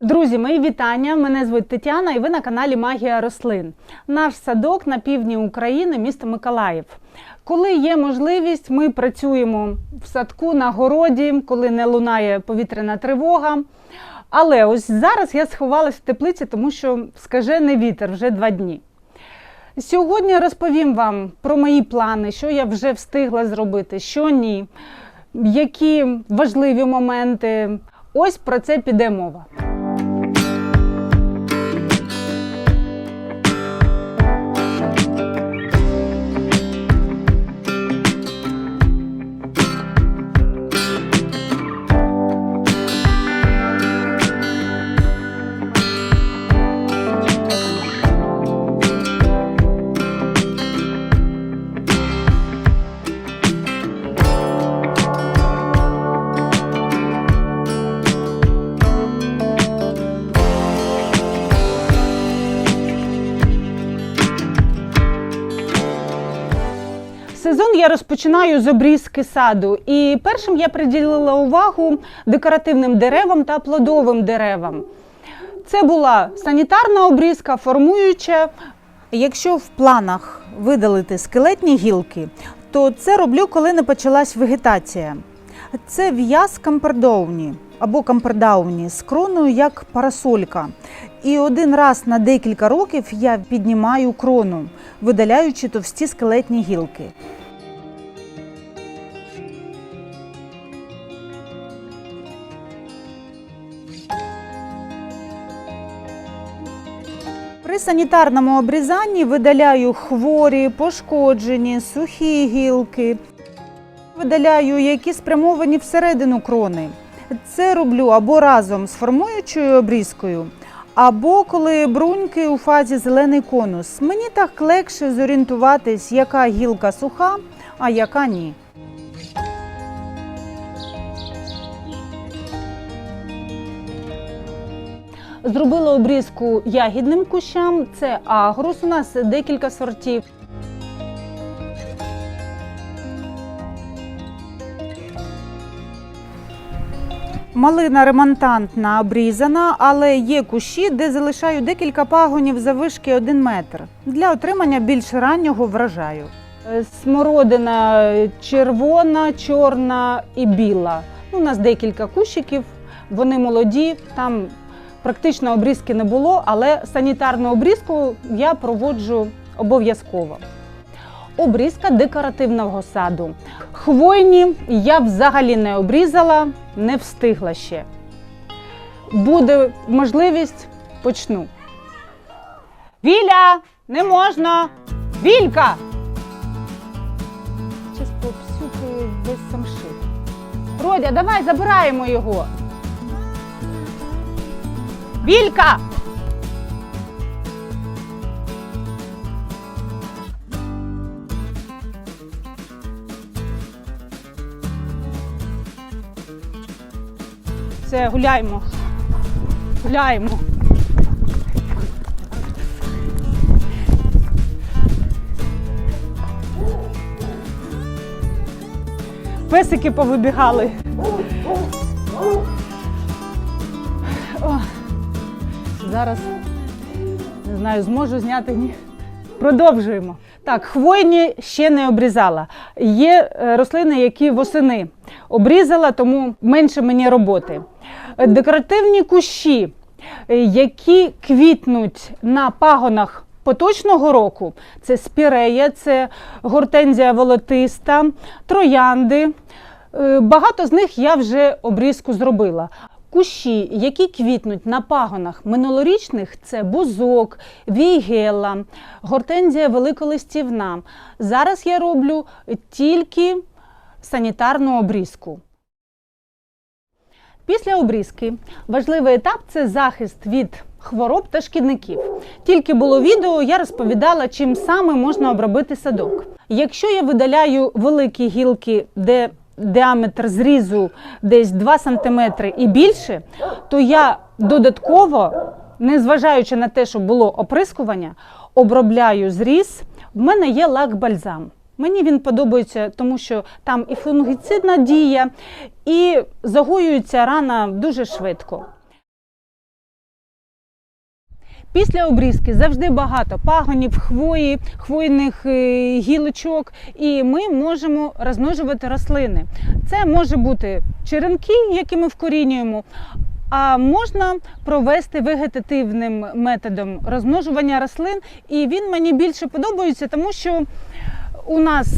Друзі, мої вітання! Мене звуть Тетяна і ви на каналі Магія рослин. Наш садок на півдні України, місто Миколаїв. Коли є можливість, ми працюємо в садку на городі, коли не лунає повітряна тривога. Але ось зараз я сховалась в теплиці, тому що скажений вітер вже два дні. Сьогодні розповім вам про мої плани, що я вже встигла зробити, що ні, які важливі моменти. Ось про це піде мова. Розпочинаю з обрізки саду, і першим я приділила увагу декоративним деревам та плодовим деревам. Це була санітарна обрізка, формуюча. Якщо в планах видалити скелетні гілки, то це роблю, коли не почалась вегетація. Це в'яз кампердовні або кампердауні з кроною як парасолька. І один раз на декілька років я піднімаю крону, видаляючи товсті скелетні гілки. При санітарному обрізанні видаляю хворі, пошкоджені, сухі гілки. Видаляю, які спрямовані всередину крони. Це роблю або разом з формуючою обрізкою, або коли бруньки у фазі зелений конус. Мені так легше зорієнтуватись, яка гілка суха, а яка ні. Зробила обрізку ягідним кущам. Це агрус. У нас декілька сортів. Малина ремонтантна обрізана, але є кущі, де залишаю декілька пагонів завишки 1 метр для отримання більш раннього врожаю. Е, Смородина червона, чорна і біла. Ну, у нас декілька кущиків, вони молоді, там практично обрізки не було, але санітарну обрізку я проводжу обов'язково. Обрізка декоративного саду. Хвойні я взагалі не обрізала, не встигла ще. Буде можливість, почну. Віля! Не можна! Вілька! Зараз попсюкаю весь самшит. Родя, давай забираємо його. Вілька! Все, гуляємо. Гуляємо. Песики повибігали. О, зараз не знаю, зможу зняти ні. Продовжуємо. Так, хвойні ще не обрізала. Є е, рослини, які восени обрізала, тому менше мені роботи. Декоративні кущі, е, які квітнуть на пагонах поточного року, це спірея, це гортензія волотиста, троянди. Е, Багато з них я вже обрізку зробила. Кущі, які квітнуть на пагонах минулорічних, це бузок, війгела, гортензія великолистівна. Зараз я роблю тільки санітарну обрізку. Після обрізки важливий етап це захист від хвороб та шкідників. Тільки було відео, я розповідала, чим саме можна обробити садок. Якщо я видаляю великі гілки, де діаметр зрізу десь 2 см і більше, то я додатково, незважаючи на те, що було оприскування, обробляю зріз. В мене є лак бальзам. Мені він подобається, тому що там і фунгіцидна дія, і загоюється рана дуже швидко. Після обрізки завжди багато пагонів, хвої, хвойних е, гілочок, і ми можемо розмножувати рослини. Це може бути черенки, які ми вкорінюємо. А можна провести вегетативним методом розмножування рослин, і він мені більше подобається, тому що у нас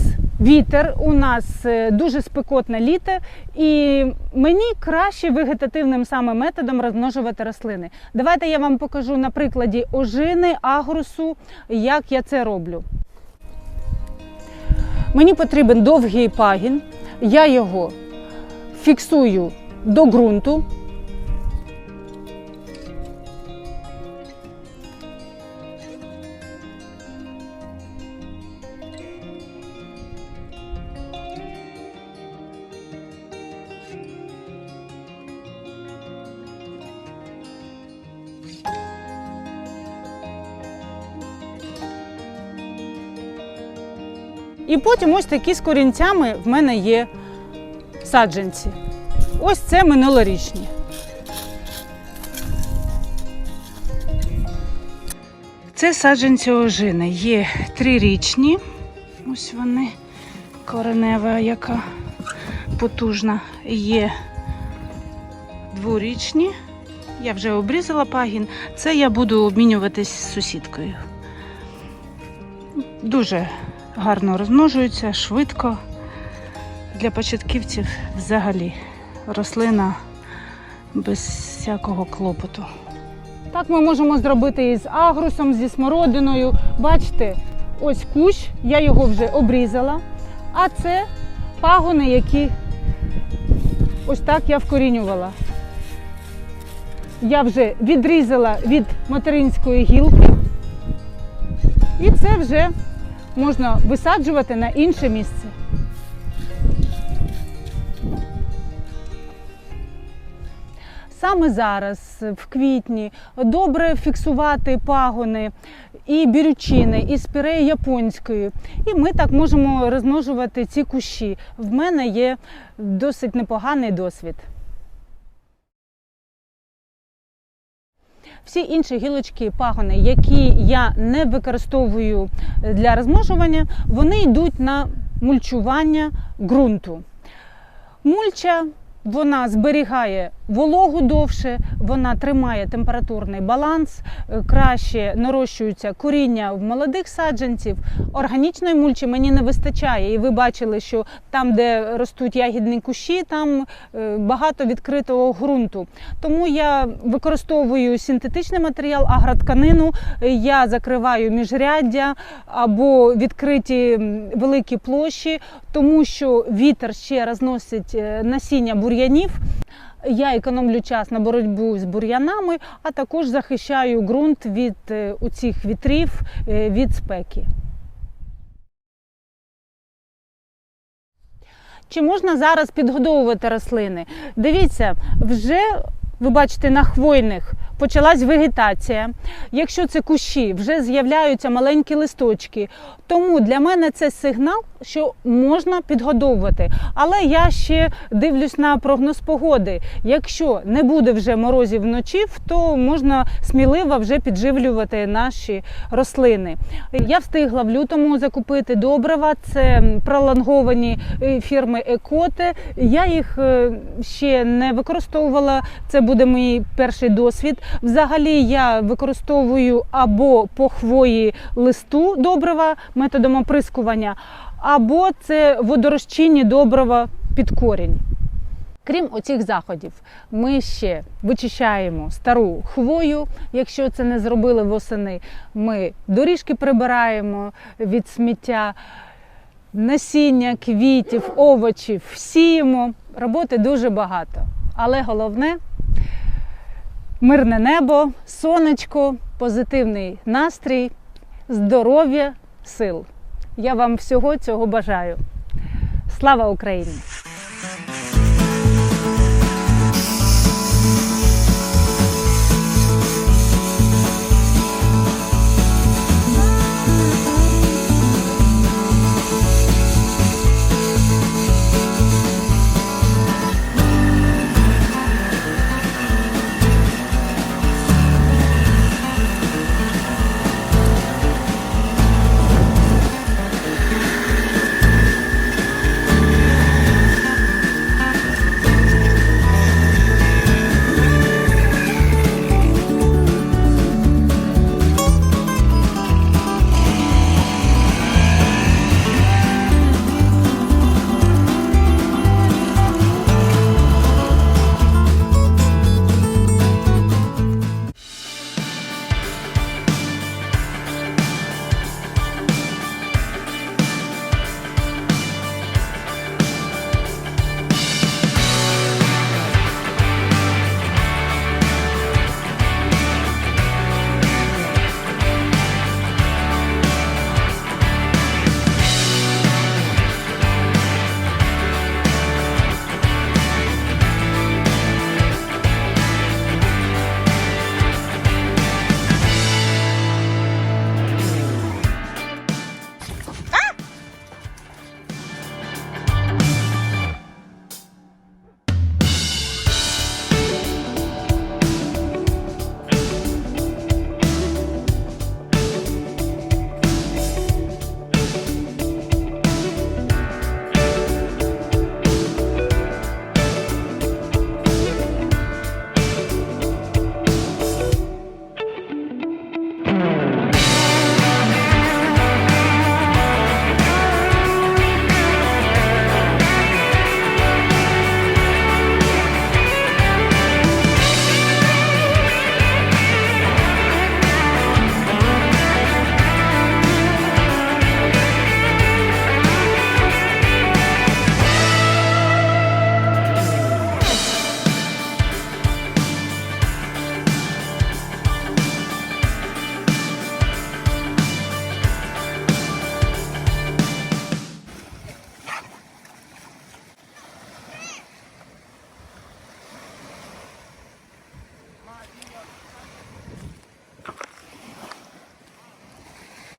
вітер, у нас е, дуже спекотне літо, і мені краще вегетативним саме методом розмножувати рослини. Давайте я вам покажу на прикладі ожини, агрусу, як я це роблю. Мені потрібен довгий пагін, я його фіксую до ґрунту. І потім ось такі з корінцями в мене є саджанці. Ось це минулорічні. Це саджанці ожини. Є трирічні. Ось вони, коренева, яка потужна. Є дворічні. Я вже обрізала пагін. Це я буду обмінюватись з сусідкою. Дуже гарно розмножуються, швидко. Для початківців взагалі рослина без всякого клопоту. Так ми можемо зробити і з агрусом, зі смородиною. Бачите, ось кущ, я його вже обрізала. А це пагони, які ось так я вкорінювала. Я вже відрізала від материнської гілки. І це вже можна висаджувати на інше місце. Саме зараз, в квітні, добре фіксувати пагони і бірючини, і спіреї японської. І ми так можемо розмножувати ці кущі. В мене є досить непоганий досвід. Всі інші гілочки, пагони, які я не використовую для розмножування, вони йдуть на мульчування ґрунту. Мульча вона зберігає вологу довше, вона тримає температурний баланс, е, краще нарощуються коріння в молодих саджанців. Органічної мульчі мені не вистачає. І ви бачили, що там, де ростуть ягідні кущі, там е, багато відкритого ґрунту. Тому я використовую синтетичний матеріал, агротканину, я закриваю міжряддя або відкриті великі площі, тому що вітер ще розносить е, насіння бур'янів. Я економлю час на боротьбу з бур'янами, а також захищаю ґрунт від е, цих вітрів, е, від спеки. Чи можна зараз підгодовувати рослини? Дивіться, вже ви бачите на хвойних почалась вегетація. Якщо це кущі, вже з'являються маленькі листочки. Тому для мене це сигнал, що можна підгодовувати. Але я ще дивлюсь на прогноз погоди. Якщо не буде вже морозів вночі, то можна сміливо вже підживлювати наші рослини. Я встигла в лютому закупити добрива. Це пролонговані е, фірми Екоте. Я їх е, ще не використовувала. Це буде мій перший досвід. Взагалі я використовую або по хвої листу добрива методом оприскування, або це водорозчинні добрива під корінь. Крім оцих заходів, ми ще вичищаємо стару хвою. Якщо це не зробили восени, ми доріжки прибираємо від сміття, насіння, квітів, овочів, сіємо. Роботи дуже багато. Але головне мирне небо, сонечко, позитивний настрій, здоров'я, сил. Я вам всього цього бажаю. Слава Україні!